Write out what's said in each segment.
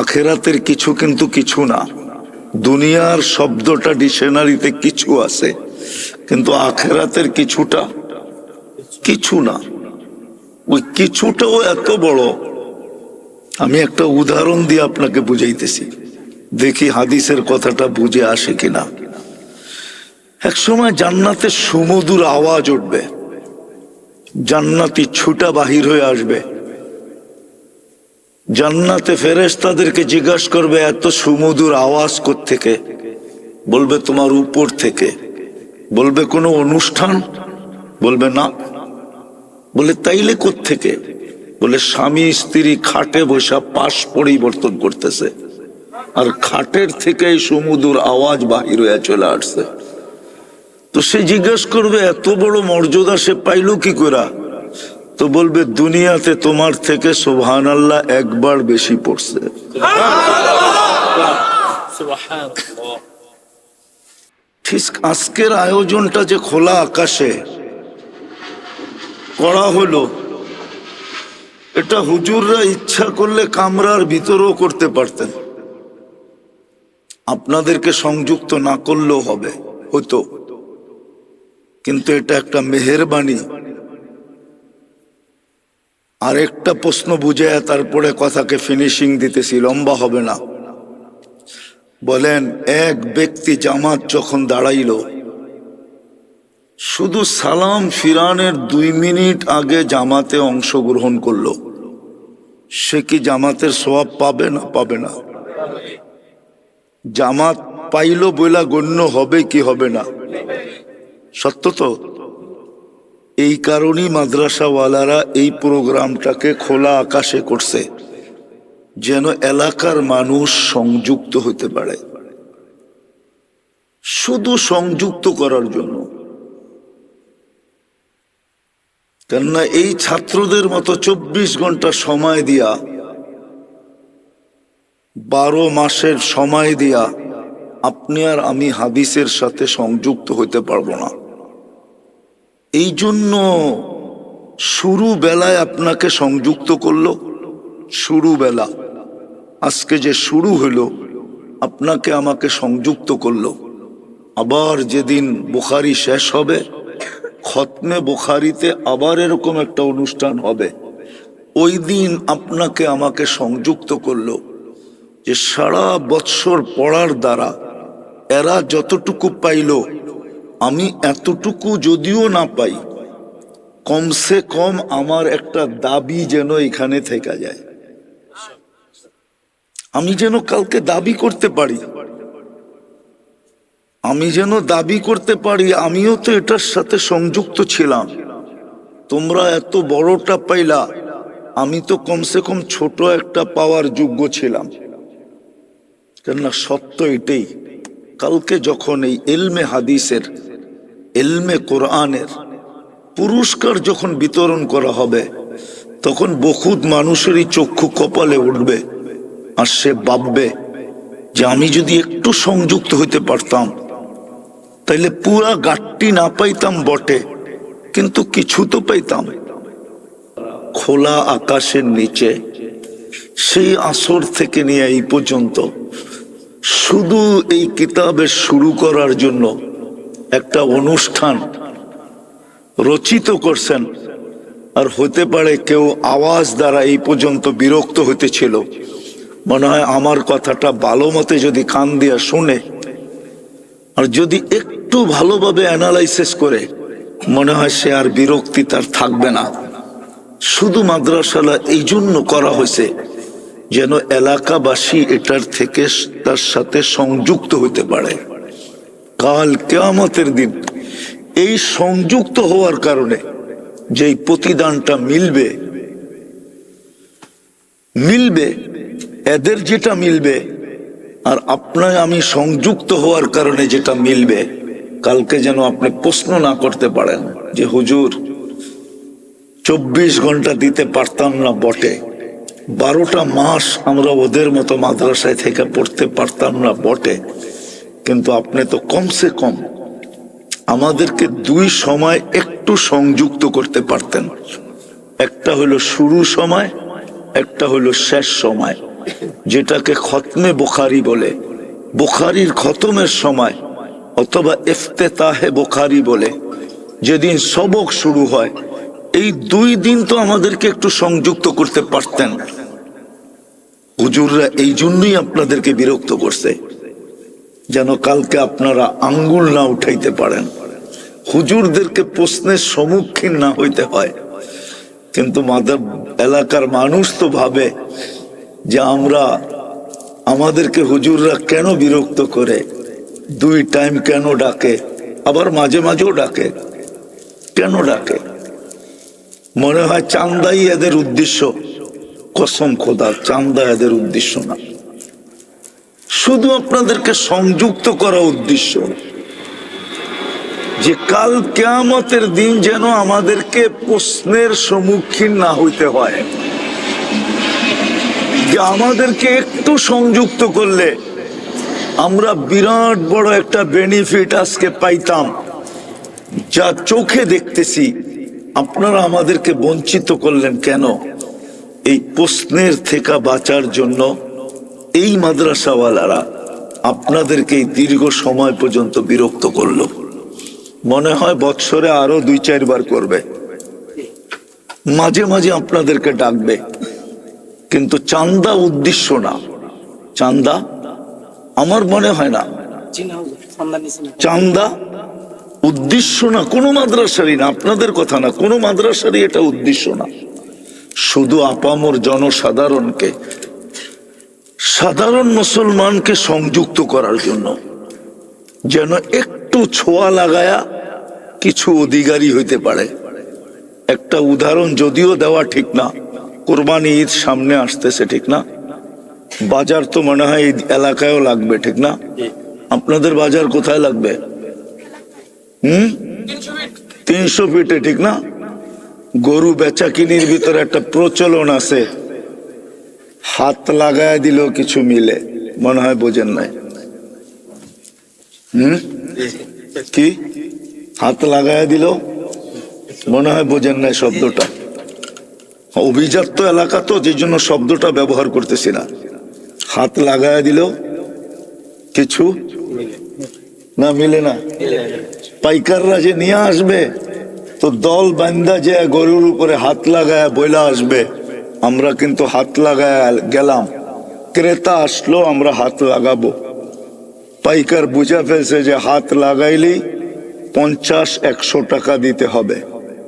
আখেরাতের কিছু কিন্তু কিছু না। দুনিয়ার শব্দটা ডিকশনারিতে কিছু আছে, কিন্তু আখেরাতের কিছুটা কিছু না। ওই কিছুটাও এত বড়, আমি একটা উদাহরণ দিয়ে আপনাকে বুঝাইতেছি। দেখি হাদিসের কথাটা বুঝে আসে কিনা। এক সময় জান্নাতে সুমধুর আওয়াজ উঠবে, জান্নাতি ছুটা বাহির হয়ে আসবে। জান্নাতে ফেরেস তাদেরকে জিজ্ঞাসা করবে, এত সুমধুর আওয়াজ থেকে বলবে, তোমার উপর থেকে। বলবে, কোনো অনুষ্ঠান? বলবে, না। বলে, তাইলে থেকে বলে, স্বামী স্ত্রী খাটে বসা পাশ পরিবর্তন করতেছে আর খাটের থেকে এই সমুদ্র আওয়াজ বাহির হয়ে চলে আসছে। তো সে জিজ্ঞেস করবে, এত বড় মর্যাদা সে পাইল কি করে তো বলবে, দুনিয়াতে তোমার থেকে সোহান আল্লাহ একবার বেশি পড়ছে। ঠিক আজকের আয়োজনটা যে খোলা আকাশে করা হলো, এটা হুজুররা ইচ্ছা করলে কামরার ভিতরেও করতে পারতেন। আপনাদেরকে সংযুক্ত না করলেও হবে হতো কিন্তু এটা একটা মেহেরবানি। আর একটা প্রশ্ন বুঝে তারপরে কথাকে ফিনিশিং দিতেছি, লম্বা হবে না। বলেন, এক ব্যক্তি জামাত যখন দাঁড়াইল, শুধু সালাম ফিরানের দুই মিনিট আগে জামাতে অংশগ্রহণ করল। সে কি জামাতের সোয়াব পাবে না? পাবে না। জামাত পাইল বইলা গণ্য হবে কি হবে না? সত্য তো? এই কারণেই মাদ্রাসাওয়ালারা এই প্রোগ্রামটাকে খোলা আকাশে করছে, যেন এলাকার মানুষ সংযুক্ত হতে পারে। শুধু সংযুক্ত করার জন্য। কেননা এই ছাত্রদের মতো চব্বিশ ঘণ্টা সময় দিয়া, বারো মাসের সময় দিয়া আপনি আর আমি হাদিসের সাথে সংযুক্ত হতে পারব না। এই জন্য শুরু বেলায় আপনাকে সংযুক্ত করল। শুরু বেলা আজকে যে শুরু হলো, আপনাকে আমাকে সংযুক্ত করল। আবার যেদিন বুখারি শেষ হবে, খতমে বুখারিতে আবার এরকম একটা অনুষ্ঠান হবে। ওই দিন আপনাকে আমাকে সংযুক্ত করল যে সারা বৎসর পড়ার দ্বারা এরা যতটুকু পাইল আমি এতটুকু যদিও না পাই, কমসে কম আমার একটা দাবি যেন এখানে থেকে যায়। আমি যেন কালকে দাবি করতে পারি। আমি যেন দাবি করতে পারি, আমিও তো এটার সাথে সংযুক্ত ছিলাম। তোমরা এত বড়টা পাইলা, আমি তো কমসে কম ছোট একটা পাওয়ার যোগ্য ছিলাম। কেননা সত্য এটাই, কালকে যখন এই এলমে হাদিসের এলমে কোরআনের পুরস্কার যখন বিতরণ করা হবে, তখন বহুত মানুষেরই চক্ষু কপালে উঠবে আর সে ভাববে যে আমি যদি একটু সংযুক্ত হইতে পারতাম, তাইলে পুরা গাঠটি না পাইতাম বটে, কিন্তু কিছু তো পাইতাম। খোলা আকাশের নিচে সেই আসর থেকে নিয়ে এই পর্যন্ত শুধু এই কিতাবের শুরু করার জন্য একটা অনুষ্ঠান রচিত করছেন। আর হতে পারে কেউ আওয়াজ দ্বারা এই পর্যন্ত বিরক্ত হতেছিল মনে হয় আমার কথাটা ভালো মতে যদি কান দিয়া শুনে, আর যদি একটু ভালোভাবে অ্যানালাইসিস করে, মনে হয় সে আর বিরক্তি তার থাকবে না। শুধু মাদ্রাসালা এই জন্য করা হয়েছে যেন এলাকাবাসী এটার থেকে তার সাথে সংযুক্ত হতে পারে। কাল কেয়ামতের দিন এই সংযুক্ত হওয়ার কারণে যেই প্রতিদানটা মিলবে মিলবে, এদের যেটা মিলবে, আর আপনার আমি সংযুক্ত হওয়ার কারণে যেটা মিলবে, কালকে যেন আপনি প্রশ্ন না করতে পারেন যে, হুজুর, চব্বিশ ঘণ্টা দিতে পারতাম না বটে। বারোটা মাস আমরা ওদের মতো মাদ্রাসায় থেকে পড়তে পারতাম না বটে। কিন্তু আপনি তো কমসে কম আমাদেরকে দুই সময় একটু সংযুক্ত করতে পারতেন। একটা হলো শুরু সময়, একটা হলো শেষ সময়। যেটাকে খতমে বোখারি বলে। বোখারির খতমের সময় অথবা ইফতেতাহে বোখারি বলে। যেদিন সবক শুরু হয়, এই দুই দিন তো আমাদেরকে একটু সংযুক্ত করতে পারতেন। হুজুররা এই জন্যই আপনাদেরকে বিরক্ত করছে। যেন কালকে আপনারা আঙ্গুল না উঠাইতে পারেন। হুজুরদেরকে প্রশ্নের সম্মুখীন না হইতে হয়। কিন্তু মাদার এলাকার মানুষ তো ভাবে যে আমরা, আমাদেরকে হুজুররা কেন বিরক্ত করে? দুই টাইম কেন ডাকে? আবার মাঝে মাঝেও ডাকে। কেন ডাকে? মনে হয় চান্দাই এদের উদ্দেশ্য। কসম খোদা চান্দা এদের উদ্দেশ্য না। শুধু আপনাদেরকে সংযুক্ত করা উদ্দেশ্য। যে কাল কেয়ামতের দিন যেন আমাদেরকে প্রশ্নের সম্মুখীন না হইতে হয়। যে আমাদেরকে একটু সংযুক্ত করলে আমরা বিরাট বড় একটা বেনিফিট আজকে পাইতাম, যা চোখে দেখতেছি। আপনারা আমাদেরকে বঞ্চিত করলেন কেন? এই প্রশ্নের থেকে বাঁচার জন্য এই মাদ্রাসাওয়ালারা আপনাদেরকে দীর্ঘ সময় পর্যন্ত বিরক্ত করল। মনে হয় বৎসরে আরও দুই, চারবার করবে। মাঝে মাঝে আপনাদেরকে ডাকবে। কিন্তু চান্দা উদ্দেশ্য না। চান্দা আমার মনে হয় না। চান্দা উদ্দেশ্য না, কোনো মাদ্রাসারই না, আপনাদের কথা না, কোনো মাদ্রাসারই এটা উদ্দেশ্য না। শুধু আপামর জনসাধারণকে সাধারণ মুসলমানকে সংযুক্ত করার জন্য যেন একটু ছোঁয়া লাগায়া কিছু অধিকারী হইতে পারে। একটা উদাহরণ যদিও দেওয়া ঠিক না, কোরবানি ঈদ সামনে আসতেছে ঠিক না। বাজার তো মনে হয় এই এলাকায়ও লাগবে ঠিক না। আপনাদের বাজার কোথায় লাগবে? হুম? তিনশো ফিটে ঠিক না? গরু বেচা কিনির ভিতরে একটা প্রচলন আছে। হাত লাগায় দিলেও কিছু মিলে। মনে হয় বোঝেন নাই। হুম? কি? হাত লাগায় দিল? মনে হয় বোঝেন নাই শব্দটা। অভিজাত এলাকা তো, যে জন্য শব্দটা ব্যবহার করতেছি না। হাত লাগায় দিল? কিছু? না, মিলে না। পাইকাররা যে নিয়ে আসবে, তো দল বান্দা যে গরুর উপরে হাত লাগায় বইলা আসবে। আমরা কিন্তু হাত লাগায় গেলাম। ক্রেতা আসলো, আমরা হাত লাগাবো। পাইকার বুঝা ফেলছে যে হাত লাগাইলেই পঞ্চাশ, একশো টাকা দিতে হবে।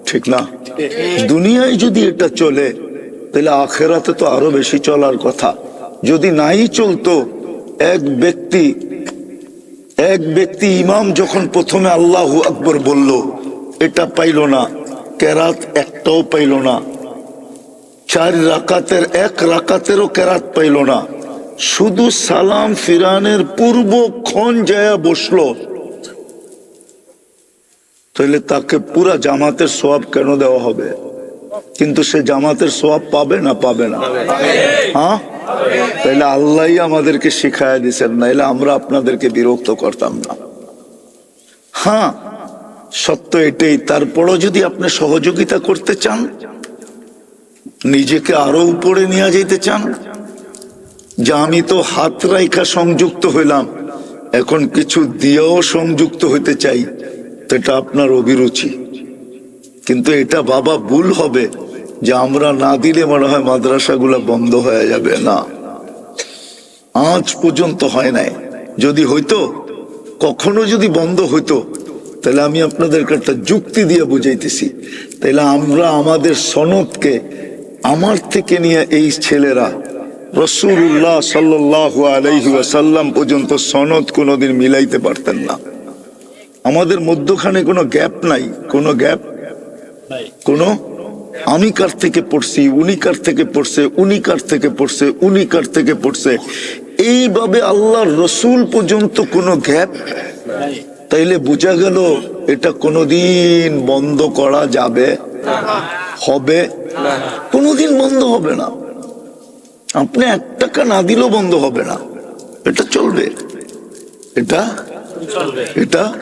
ঠিক না? দুনিয়ায় যদি এটা চলে, তাহলে আখেরাতে তো আরও বেশি চলার কথা। যদি নাই চলতো, এক ব্যক্তি এক ব্যক্তি ইমাম যখন প্রথমে আল্লাহ আকবর বলল, এটা পাইল না, কেরাত একটাও পাইল না। চার রাকাতের, এক রাকাতেরও কেরাত পাইল না। শুধু সালাম ফিরানের পূর্বক্ষণ যায় বসল। তাহলে তাকে পুরা জামাতের সোয়াব কেন দেওয়া হবে? কিন্তু সে জামাতের সোয়াব পাবে না পাবে না। হ্যাঁ? তাহলে আল্লাহই আমাদেরকে শিখায় দিচ্ছেন নাইলে আমরা আপনাদেরকে বিরক্ত করতাম না। হ্যাঁ সত্য এটাই। তারপরও যদি আপনি সহযোগিতা করতে চান নিজেকে আরও উপরে নিয়ে যেতে চান? যে আমি তো হাত রাইখা সংযুক্ত হইলাম, এখন কিছু দিয়েও সংযুক্ত হইতে চাই তো এটা আপনার অভিরুচি। কিন্তু এটা বাবা ভুল হবে, যে আমরা না দিলে মনে হয় মাদ্রাসাগুলো বন্ধ হয়ে যাবে, না। আজ পর্যন্ত হয় নাই। যদি হইতো, কখনো যদি বন্ধ হইতো, তাহলে আমি আপনাদেরকে একটা যুক্তি দিয়ে বুঝাইতেছি। তাহলে আমরা আমাদের সনদকে আমার থেকে নিয়ে এই ছেলেরা রসুল্লাহ ওয়াসাল্লাম পর্যন্ত সনদ কোনোদিন মিলাইতে পারতেন না। আমাদের মধ্যখানে কোনো গ্যাপ নাই, কোনো গ্যাপ কোনো, আমি কার থেকে পড়ছি, উনি কার থেকে পড়ছে, উনি কার থেকে পড়ছে, উনি কার থেকে পড়ছে, এইভাবে আল্লাহর রসুল পর্যন্ত কোনো গ্যাপ তাইলে বোঝা গেল এটা কোনোদিন বন্ধ করা যাবে হবে? কোনোদিন বন্ধ হবে না। আপনি এক টাকা না দিলেও বন্ধ হবে না। এটা চলবে। এটা? এটা?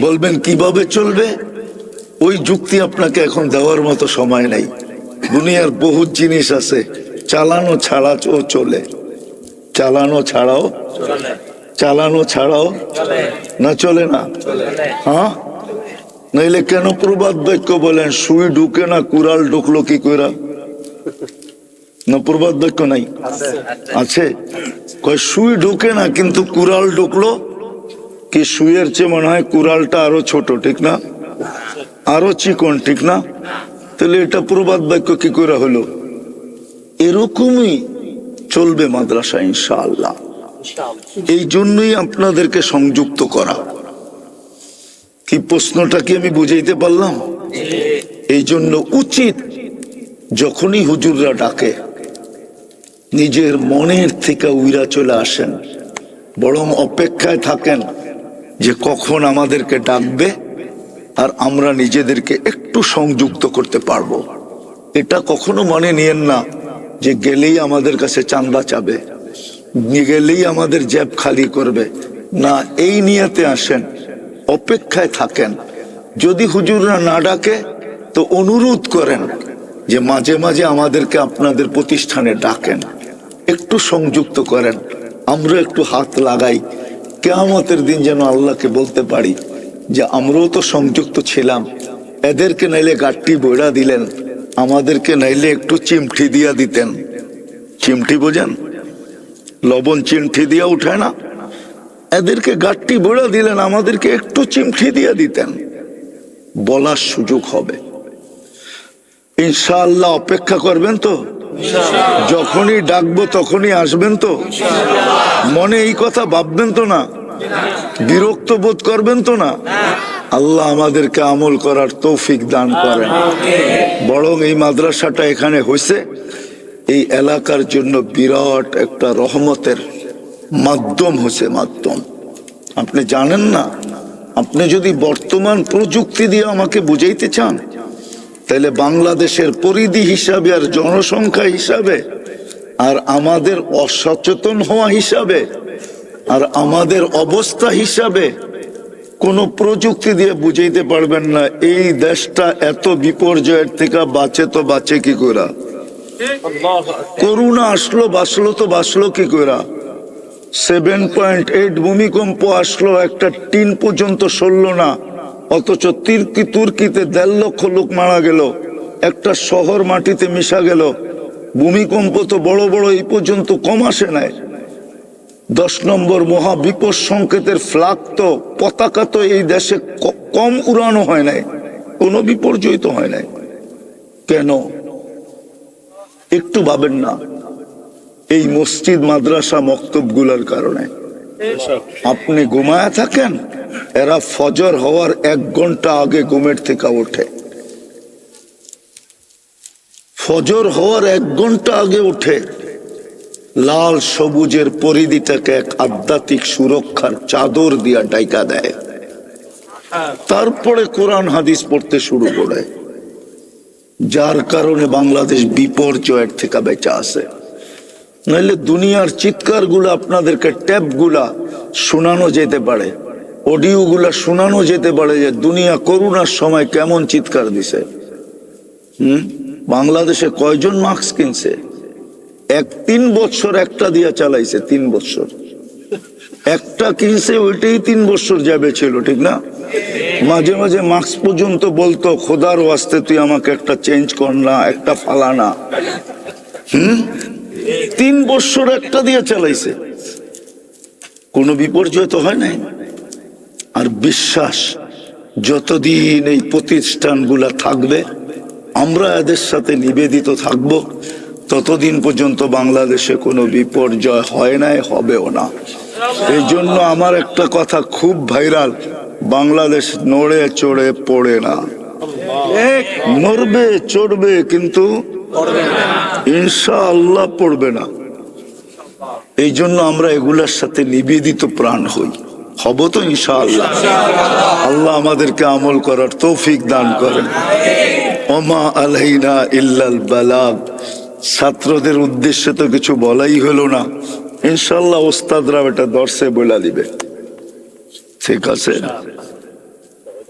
বলবেন কীভাবে চলবে? ওই যুক্তি আপনাকে এখন দেওয়ার মতো সময় নাই। দুনিয়ার বহুত জিনিস আছে। চালানো ছাড়া ও চলে। চালানো ছাড়াও? চালানো ছাড়াও? না চলে না? হ্যাঁ? নইলে কেন প্রবাদ বাক্য বলেন সুই ঢুকে না কুড়াল ঢুকলো কি কইরা? না প্রবাদ বাক্য নাই? আছে কয় সুই ঢুকে না কিন্তু কুড়াল ঢুকলো? কি সুইয়ের চেয়ে মনে হয় কুড়ালটা আরও ছোট ঠিক না? আরও চিকন ঠিক না? তাহলে এটা প্রবাদ বাক্য কি করে হলো? এরকমই চলবে মাদ্রাসা ইনশাআল্লাহ। এই জন্যই আপনাদেরকে সংযুক্ত করা। কি প্রশ্নটা কি আমি বুঝাইতে পারলাম? এই জন্য উচিত যখনই হুজুররা ডাকে, নিজের মনের থেকে উইরা চলে আসেন, বরং অপেক্ষায় থাকেন যে কখন আমাদেরকে ডাকবে আর আমরা নিজেদেরকে একটু সংযুক্ত করতে পারব। এটা কখনো মনে নিয়েন না যে গেলেই আমাদের কাছে চান্দা চাবে গেলেই আমাদের জ্যাব খালি করবে। না, এই নিয়তে আসেন অপেক্ষায় থাকেন। যদি হুজুররা না ডাকে, তো অনুরোধ করেন যে মাঝে মাঝে আমাদেরকে আপনাদের প্রতিষ্ঠানে ডাকেন। একটু সংযুক্ত করেন। আমরা একটু হাত লাগাই। কেয়ামতের দিন যেন আল্লাহকে বলতে পারি যে, আমরাও তো সংযুক্ত ছিলাম। এদেরকে নাইলে গাঠটি বইড়া দিলেন। আমাদেরকে নাইলে একটু চিমঠি দিয়া দিতেন। চিমঠি বোঝেন? লবণ চিমঠি দিয়া উঠায় না? এদেরকে গাঠটি বইড়া দিলেন আমাদেরকে একটু চিমঠি দিয়ে দিতেন। বলার সুযোগ হবে। ইনশাআল্লাহ অপেক্ষা করবেন তো? যখনই ডাকবো তখনই আসবেন তো? মনে এই কথা ভাববেন তো না? বিরক্ত বোধ করবেন তো না? আল্লাহ আমাদেরকে আমল করার তৌফিক দান করেন। বরং এই মাদ্রাসাটা এখানে হয়েছে এই এলাকার জন্য বিরাট একটা রহমতের মাধ্যম হচ্ছে মাধ্যম। আপনি জানেন না? আপনি যদি বর্তমান প্রযুক্তি দিয়ে আমাকে বুঝাইতে চান তাহলে বাংলাদেশের পরিধি হিসাবে আর জনসংখ্যা হিসাবে আর আমাদের অসচেতন হওয়া হিসাবে আর আমাদের অবস্থা হিসাবে কোন প্রযুক্তি দিয়ে বুঝাইতে পারবেন না এই দেশটা এত বিপর্যয়ের থেকে বাঁচে তো বাঁচে কি করা আকবার। আসলো বাঁচলো তো বাঁচলো কি করা সেভেন পয়েন্ট এইট ভূমিকম্প আসলো একটা টিন পর্যন্ত সরল না। অথচ তির্কি তুর্কিতে দেড় লক্ষ লোক মারা গেল। একটা শহর মাটিতে মিশা গেল। ভূমিকম্প তো বড় বড় এই পর্যন্ত কম আসে নাই। দশ নম্বর মহা বিপদ সংকেতের ফ্লাগ তো পতাকা তো এই দেশে কম উড়ানো হয় নাই। কোনো বিপর্যয় তো হয় নাই। কেন? একটু ভাবেন না। এই মসজিদ, মাদ্রাসা মক্তবগুলার কারণে। আপনি ঘুমায়া থাকেন, এরা ফজর হওয়ার এক ঘণ্টা আগে ঘুমের থেকে ওঠে। ফজর হওয়ার এক ঘণ্টা আগে ওঠে। লাল সবুজের পরিধিটাকে এক আধ্যাত্মিক সুরক্ষার চাদর দিয়া ডাইকা দেয়। তারপরে কোরআন, হাদিস পড়তে শুরু করে। যার কারণে বাংলাদেশ বিপর্যয়ের থেকে বেঁচে আছে। নাহলে দুনিয়ার চিৎকারগুলো আপনাদেরকে ট্যাপগুলা শোনানো যেতে পারে। অডিও গুলা শোনানো যেতে পারে যে দুনিয়া করোনার সময় কেমন চিৎকার দিছে। হুম? বাংলাদেশে কয়জন মাস্ক কিনছে? এক তিন বছর একটা দিয়া চালাইছে, তিন বছর। একটা কিনছে, ওইটাই তিন বছর যাবে ছিল, ঠিক না? মাঝে মাঝে মাস্ক পর্যন্ত বলতো, খোদার ওয়াস্তে তুই আমাকে একটা চেঞ্জ কর না, একটা ফালানা হুম? তিন বছর একটা দিয়ে চালাইছে। কোনো বিপর্যয় তো হয় নাই। আর বিশ্বাস, যতদিন এই প্রতিষ্ঠানগুলা থাকবে, আমরা এদের সাথে নিবেদিত থাকব, ততদিন পর্যন্ত বাংলাদেশে কোনো বিপর্যয় হয় নাই, হবেও না। এই জন্য আমার একটা কথা খুব ভাইরাল, বাংলাদেশ নড়ে চড়ে পড়ে না। নড়বে, চড়বে, কিন্তু ইনশা আল্লাহ পড়বে না। এই জন্য আমরা এগুলার সাথে নিবেদিত প্রাণ হই। হব তো ইনশা আল্লাহ আল্লাহ আমাদেরকে আমল করার তৌফিক দান করেন। ওমা আলাইনা ইল্লাল বালাগ। ছাত্রদের উদ্দেশ্যে তো কিছু বলাই হলো না। ইনশাল্লাহ ওস্তাদরা এটা দর্শে বলা দিবে। ঠিক আছে?